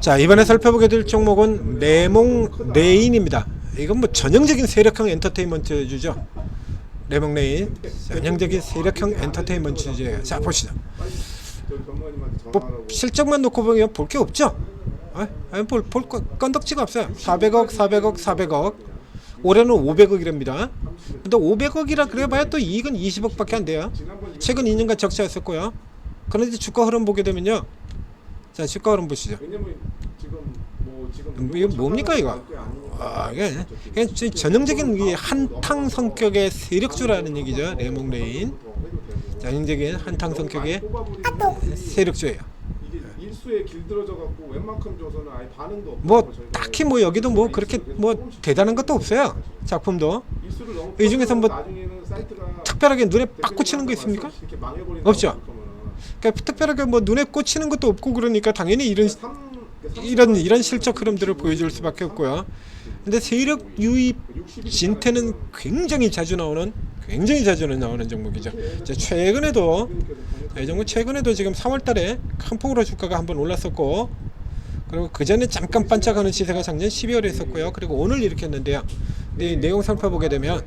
자 이번에 살펴보게 될 종목은 레몽 레인입니다. 이건 뭐 전형적인 세력형 엔터테인먼트주죠. 레몽 레인 전형적인 세력형 엔터테인먼트주예요. 자 보시죠. 뭐 실적만 놓고 보면 볼 게 없죠. 아, 아니, 볼, 볼 거- 건덕지가 없어요. 400억, 400억, 400억. 올해는 500억이랍니다. 근데 500억이라 그래봐야 또 이익은 20억밖에 안 돼요. 최근 2년간 적자였었고요. 그런데 주가 흐름 보게 되면요. 자, 주가 흐름 보시죠. 왜냐면 지금 뭐 지금 음, 이거 뭡니까, 이거? 아, 이게, 이게 진- 전형적인 이 한탕 성격의 세력주라는 얘기죠. 레몽 레인. 전형적인 한탕 성격의 세력주예요. 일수에 길들어져 갖고 웬만큼 줘서는 아예 반응도 없고 뭐 딱히 뭐 여기도 뭐 그렇게 뭐 대단한 것도 없어요. 작품도 이 중에서 뭐 특별하게 눈에 빡 꽂히는 거 있습니까? 없죠. 그러니까 특별하게 뭐 눈에 꽂히는 것도 없고 그러니까 당연히 이런 이런 이런 실적 흐름들을 보여줄 수밖에 없고요. 근데 세력 유입 진태는 굉장히 자주 나오는 굉장히 자주 나오는 종목이죠. 자, 최근에도 이 종목 최근에도 지금 3월달에 큰 폭으로 주가가 한번 올랐었고 그리고 그 전에 잠깐 반짝하는 시세가 작년 12월에 있었고요. 그리고 오늘 이렇게 했는데요. 이 내용 살펴보게 되면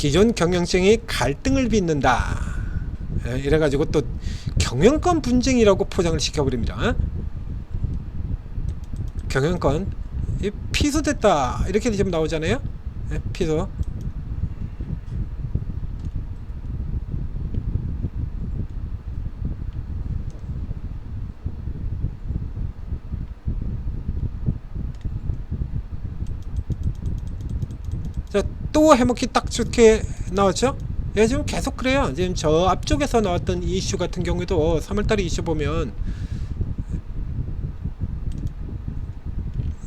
기존 경영층이 갈등을 빚는다. 예, 이래가지고 또 경영권 분쟁이라고 포장을 시켜버립니다. 경영권 이 피소됐다 이렇게 지금 나오잖아요. 예, 피소. 자, 또 해먹기 딱 좋게 나왔죠? 예, 지금 계속 그래요. 지금 저 앞쪽에서 나왔던 이슈 같은 경우에도 3월달에 이슈 보면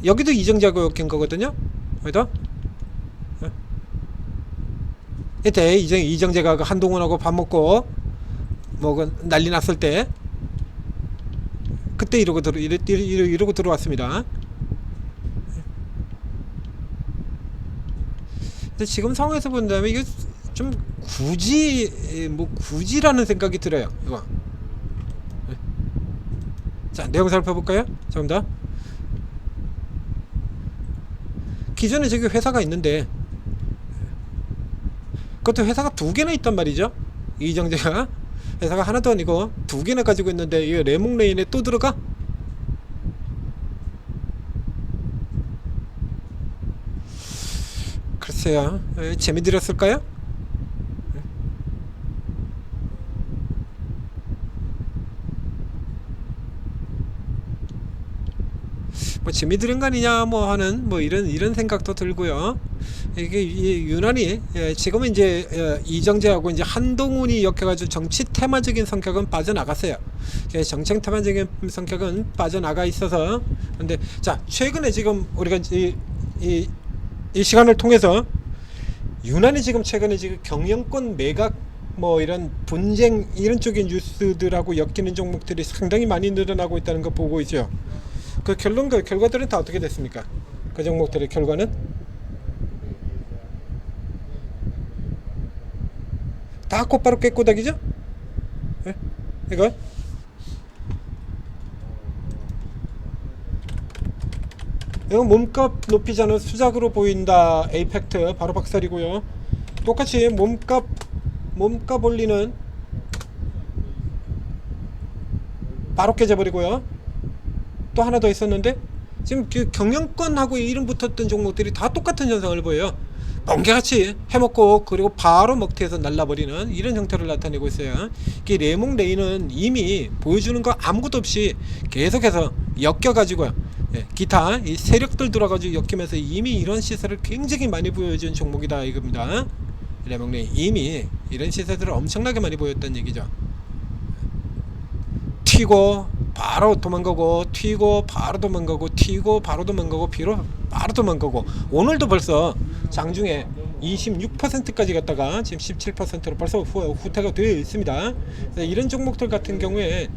여기도 이정자고 낀 거거든요. 여기도 예. 이때 이정 이정재가 그 한동훈하고 밥 먹고 뭐그 난리 났을 때 그때 이러고 들어 이러, 이러, 이러고 들어왔습니다. 근데 지금 상황에서 본다면 이게 좀 굳이 에, 뭐 굳이라는 생각이 들어요. 이거. 네. 자 내용 살펴볼까요? 더. 기존에 저기 회사가 있는데 그것도 회사가 두 개나 있단 말이죠. 이정재가 회사가 하나도 아니고 두 개나 가지고 있는데 이 레몽레인에 또 들어가? 글쎄요. 에, 재미 들었을까요? 뭐 재미 들은 거 아니냐 뭐 하는 뭐 이런 이런 생각도 들고요. 이게 이 유난히 예, 지금은 이제 어, 이정재하고 이제 한동훈이 엮여가지고 정치 테마적인 성격은 빠져나갔어요. 예, 정책 테마적인 성격은 빠져나가 있어서 근데 자 최근에 지금 우리가 이, 이, 이 시간을 통해서 유난히 지금 최근에 지금 경영권 매각 뭐 이런 분쟁 이런 쪽의 뉴스들하고 엮이는 종목들이 상당히 많이 늘어나고 있다는 거 보고 있죠. 그 결론 그 결과들은 다 어떻게 됐습니까? 그 종목들의 결과는 다 곧바로 깨꼬닥이죠? 예? 이거 이거 몸값 높이자는 수작으로 보인다 에이펙트 바로 박살이고요 똑같이 몸값 몸값 올리는 바로 깨져버리고요 또 하나 더 있었는데 지금 그 경영권하고 이름 붙었던 종목들이 다 똑같은 현상을 보여요. 번개같이 해먹고 그리고 바로 먹튀해서 날라버리는 이런 형태를 나타내고 있어요. 이게 레몽 레이는 이미 보여주는 거 아무것도 없이 계속해서 엮여가지고요. 예, 기타 이 세력들 들어가지고 엮이면서 이미 이런 시세를 굉장히 많이 보여준 종목이다 이겁니다. 레몽 레이 이미 이런 시세들을 엄청나게 많이 보였다는 얘기죠. 튀고 바로 도망가고 튀고 바로 도망가고 튀고 바로 도망가고 비로 바로 도망가고 오늘도 벌써 장중에 26%까지 갔다가 지금 17%로 벌써 후, 후퇴가 되어 있습니다. 이런 종목들 같은 경우에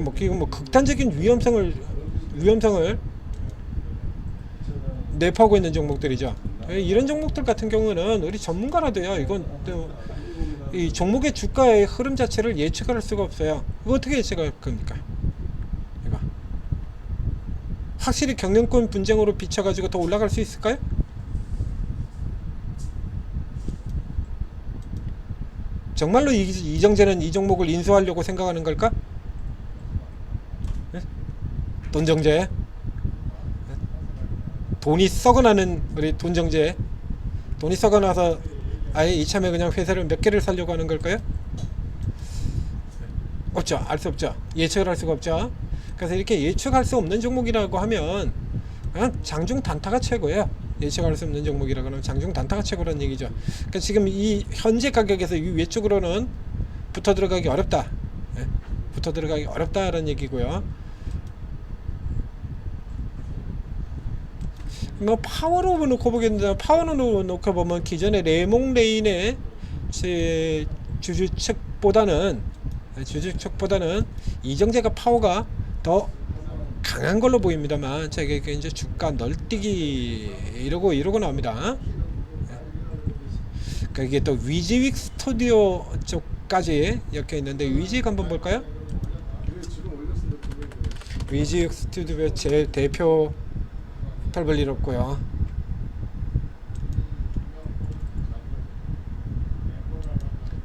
뭐, 뭐 극단적인 위험성을 위험성을 내포하고 있는 종목들이죠. 이런 종목들 같은 경우는 우리 전문가라도요. 이건 또이 종목의 주가의 흐름 자체를 예측할 수가 없어요. 이거 어떻게 예측할 겁니까? 이거 확실히 경영권 분쟁으로 비춰가지고 더 올라갈 수 있을까요? 정말로 이, 이정재는 이 종목을 인수하려고 생각하는 걸까? 예? 돈정재 돈이 썩어나는 우리 돈정재 돈이 썩어나서 아예 이참에 그냥 회사를 몇 개를 살려고 하는 걸까요? 없죠. 알 수 없죠. 예측을 할 수가 없죠. 그래서 이렇게 예측할 수 없는 종목이라고 하면 그냥 장중 단타가 최고예요. 예측할 수 없는 종목이라고 하면 장중 단타가 최고라는 얘기죠. 그러니까 지금 이 현재 가격에서 이 외쪽으로는 붙어 들어가기 어렵다. 예, 붙어 들어가기 어렵다라는 얘기고요. 뭐 파워로 놓고 보겠는데 파워로 놓고 보면 기존의 레몽 레인의 제 주주 측보다는 주주 측보다는 이정재가 파워가 더 강한 걸로 보입니다만 제가 이제 주가 널뛰기 이러고 이러고 나옵니다. 그러니까 이게 또 위즈윅 스튜디오 쪽까지 이렇게 있는데 위즈윅 한번 볼까요? 위즈윅 스튜디오 제 대표 별 볼 일 없고요.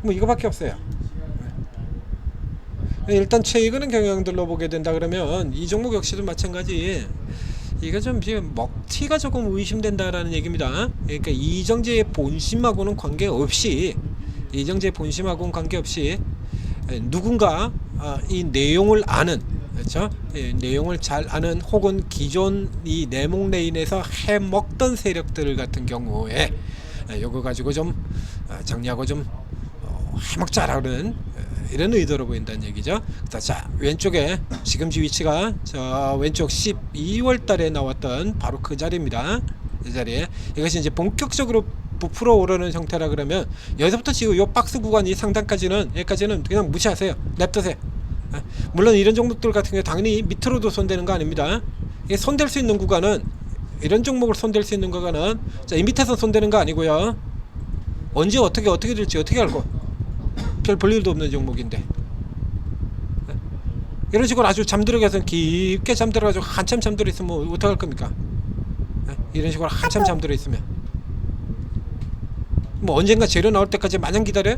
뭐 이거밖에 없어요. 네. 일단 최근의 경향들로 보게 된다 그러면 이 종목 역시도 마찬가지. 이거 좀 지금 먹튀가 조금 의심된다라는 얘기입니다. 그러니까 이정재의 본심하고는 관계없이 이정재의 본심하고는 관계없이 에, 누군가 아, 이 내용을 아는 그렇죠? 예, 내용을 잘 아는 혹은 기존 이 내목 레인에서 해먹던 세력들 같은 경우에 에, 요거 가지고 좀 아, 정리하고 좀 어, 해먹자라는 에, 이런 의도로 보인다는 얘기죠. 자, 자 왼쪽에 지금 지 위치가 저 왼쪽 12월 달에 나왔던 바로 그 자리입니다. 이 자리에 이것이 이제 본격적으로 부풀어 오르는 형태라 그러면 여기서부터 지금 요 박스 구간 이 상단까지는 여기까지는 그냥 무시하세요. 냅두세요. 아, 물론 이런 종목들 같은 경우 당연히 밑으로도 손대는 거 아닙니다. 이게 손댈 수 있는 구간은 이런 종목을 손댈 수 있는 구간은 자, 이 밑에서 손대는 거 아니고요. 언제 어떻게 어떻게 될지 어떻게 알고 별 볼 일도 없는 종목인데 네? 이런 식으로 아주 잠들어가서 깊게 잠들어가지고 한참 잠들어 있으면 어떡할 겁니까? 네? 이런 식으로 한참 잠들어 있으면 뭐 언젠가 재료 나올 때까지 마냥 기다려?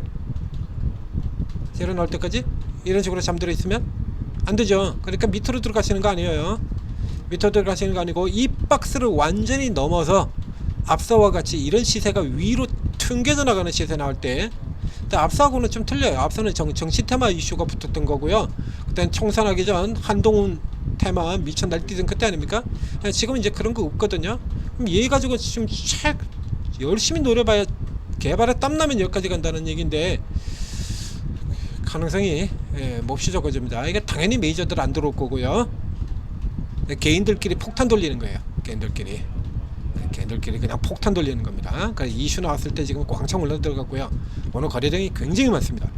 재료 나올 때까지 이런 식으로 잠들어 있으면 안 되죠. 그러니까 밑으로 들어가시는 거 아니에요. 밑으로 들어가시는 거 아니고 이 박스를 완전히 넘어서 앞서와 같이 이런 시세가 위로 튕겨져 나가는 시세 나올 때 근데 앞서하고는 좀 틀려요. 앞서는 정, 정치 테마 이슈가 붙었던 거고요. 그때는 총선하기 전 한동훈 테마 미쳐 날뛰던 그때 아닙니까? 지금 이제 그런 거 없거든요. 그럼 얘 가지고 지금 책 열심히 노려봐야 개발에 땀나면 여기까지 간다는 얘기인데 가능성이 예, 몹시 적어집니다. 이게 당연히 메이저들 안 들어올 거고요. 네, 개인들끼리 폭탄 돌리는 거예요. 개인들끼리. 네, 개인들끼리 그냥 폭탄 돌리는 겁니다. 그러니까 이슈 나왔을 때 지금 꽝창 올라 들어갔고요. 오늘 거래량이 굉장히 많습니다.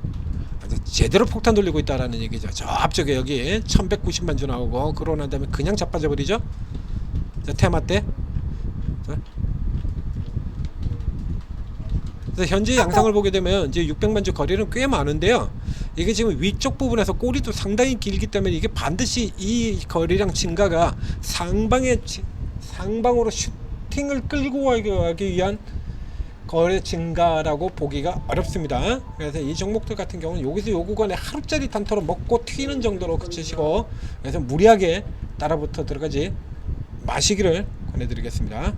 제대로 폭탄 돌리고 있다라는 얘기죠. 저 앞쪽에 여기 1190만 주 나오고 그러고 난 다음에 그냥 자빠져 버리죠. 자, 테마 때. 자. 그래서 현재 양상을 보게 되면 이제 600만 주 거래는 꽤 많은데요. 이게 지금 위쪽 부분에서 꼬리도 상당히 길기 때문에 이게 반드시 이 거래량 증가가 상방에 치- 상방으로 슈팅을 끌고 가기 위한 거래 증가라고 보기가 어렵습니다. 그래서 이 종목들 같은 경우는 여기서 요 구간에 하루짜리 단타로 먹고 튀는 정도로 그치시고 그래서 무리하게 따라붙어 들어가지 마시기를 권해드리겠습니다.